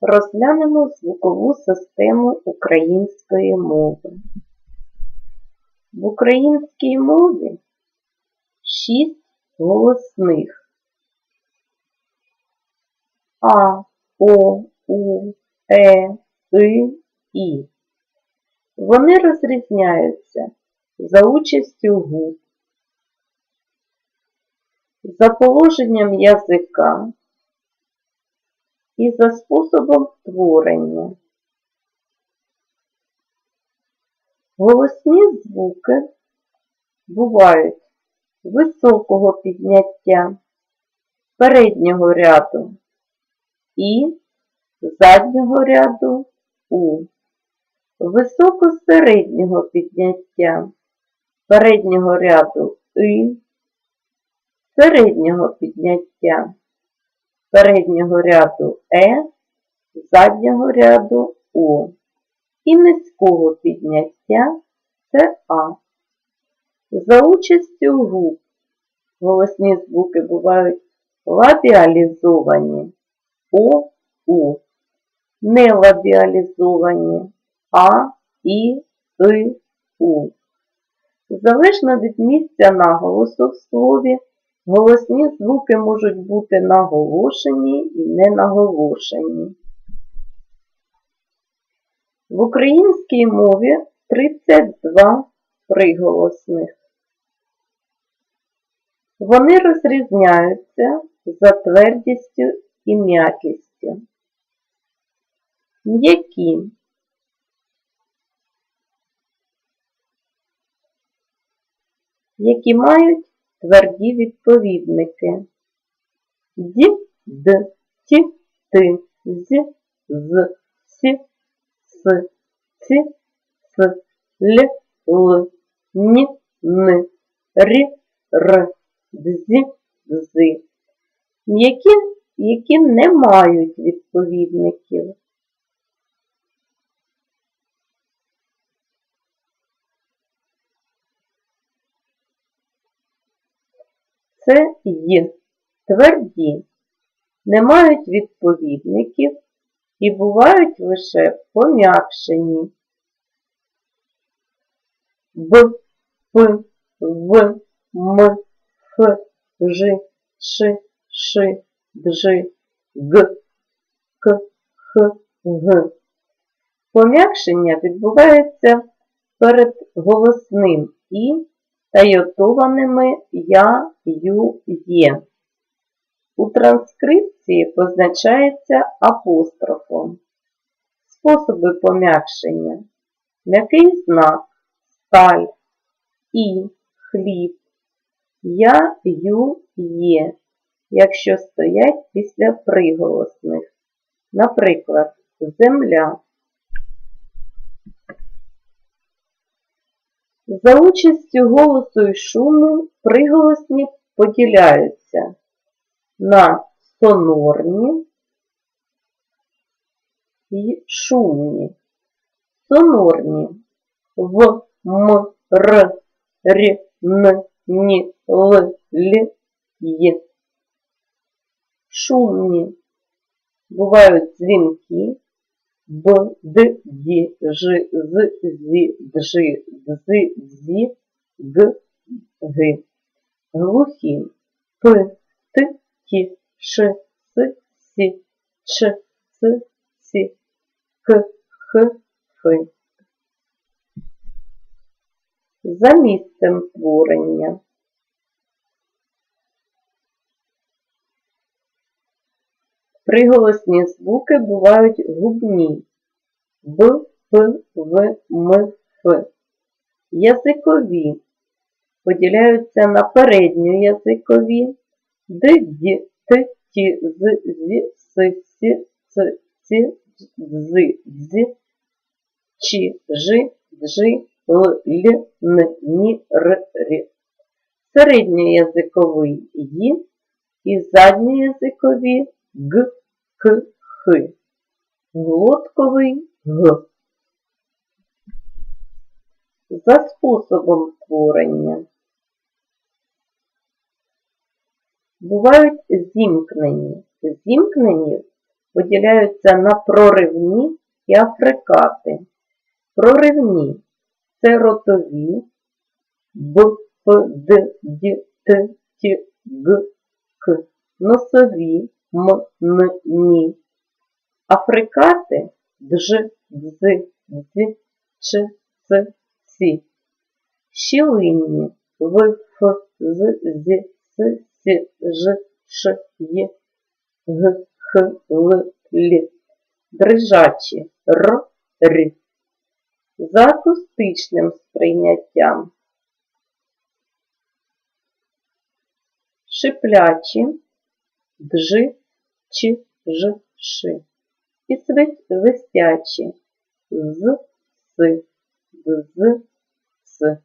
Розглянемо звукову систему української мови. В українській мові шість голосних А, О, У, Е, И, І. Вони розрізняються за участю губ, за положенням язика і за способом творення. Голосні звуки бувають високого підняття, переднього ряду і заднього ряду У, високо-середнього підняття, переднього ряду И, середнього підняття, переднього ряду Е, заднього ряду О і низького підняття це А. За участю губ. Голосні звуки бувають лабіалізовані. О, У, нелабіалізовані А, І, И, У. Залежно від місця наголосу в слові, голосні звуки можуть бути наголошені і ненаголошені. В українській мові 32 приголосних. Вони розрізняються за твердістю і м'якістю. М'які які мають тверді відповідники ді, д, ті, ти, з, з, сі, с, ці, с, л, л, ні, н, рі, р, дзі, зи. М'які, які не мають відповідників. Це й тверді, не мають відповідників і бувають лише пом'якшені. Б, П, В, М, Ф, Ж, Ш, Ш, Дж, Г, К, Х, Г. Пом'якшення відбувається перед голосним І та йотованими я, ю, є. У транскрипції позначається апострофом. Способи пом'якшення. М'який знак, сталь, і, хліб, я, ю, є, якщо стоять після приголосних. Наприклад, земля. За участю голосу і шуму приголосні поділяються на сонорні і шумні. Сонорні в, м, р, р, н, ні, л, л, й. Шумні бувають дзвінки Б, Д, Д, Ж, З, Зі, Джи, Дзи, Дзі, Г, Г. Глухі П, Т, Т, Ш, С, Сі, Ч, Ц, Сі, К, Х, Ф. За місцем творення. Приголосні звуки бувають губні Б, П, В, М, Ф. Язикові поділяються на передньоязикові Д, Д, Т, Т, З, Зі, С, Сі, Ц, Ці, Дз, Дз, Ч, Ж, Дж, Л, Л, Н, Ні, Р, Р. Середньоязиковий Ї і задньоязикові Г, К, Х. Глотковий Г. За способом творення. Бувають зімкнені. Зімкнені поділяються на проривні і африкати. Проривні це ротові Б, П, Д, Д, Т, Т, Г, К, носові М, Н, Ні. Африкати Дж, Дз, Дз, Ч, Ц, Ці. Щілинні В, Ф, З, З, С, С, Ж, Ш, Є, Г, Х, Л, Л. Дрижачі Р, Р. За акустичним сприйняттям. Шиплячі Дж, Ч, Ж, ши. І свистячі З, С, З, С.